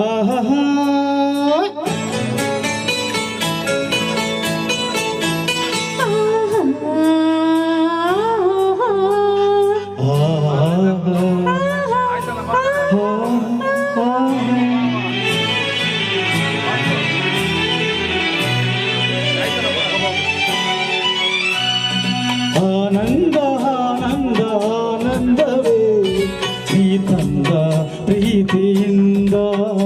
ಆಹಾ ಆನಂದ ಆನಂದ Oh.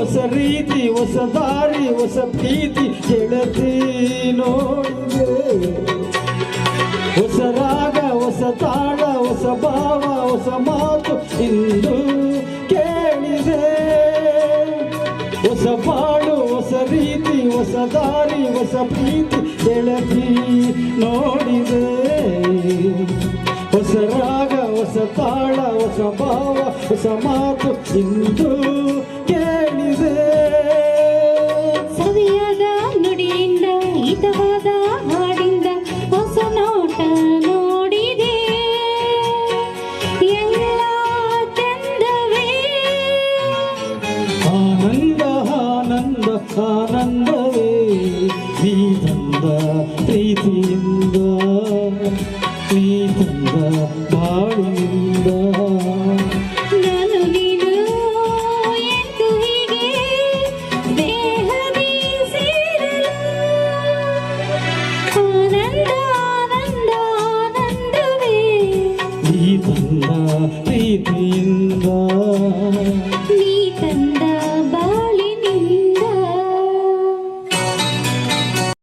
ಹೊಸ ರೀತಿ, ಹೊಸ ದಾರಿ, ಹೊಸ ಪ್ರೀತಿ ಗೆಳತಿ ನೋಡಿದೆ. ಹೊಸ ರಾಗ, ಹೊಸ ತಾಳ, ಹೊಸ ಭಾವ, ಹೊಸ ಮಾತು ಇಂದು ಕೇಳಿದೆ. ಹೊಸ ಪಾಡು, ಹೊಸ ರೀತಿ, ಹೊಸ ದಾರಿ, ಹೊಸ ಪ್ರೀತಿ ಗೆಳತಿ ನೋಡಿದೆ. ಹೊಸ ರಾಗ, ಹೊಸ ತಾಳ, ಹೊಸ ಭಾವ, ಹೊಸ ಮಾತು ಇಂದು ಕೇಳಿದೆ. ಆನಂದವೇ ನೀ ತಂದ ಪ್ರೀತಿಯಿಂದ ನೀ ತಂದ ಬಾಳಿನಿಂದ ನಾನು ನೀನು ಎಂದು ಹೀಗೆ ದೇಹವೇ ಸೇರಲು ಆನಂದ ಆನಂದ ಆನಂದವೇ ನೀ ತಂದ ಪ್ರೀತಿಯಿಂದ ನೀ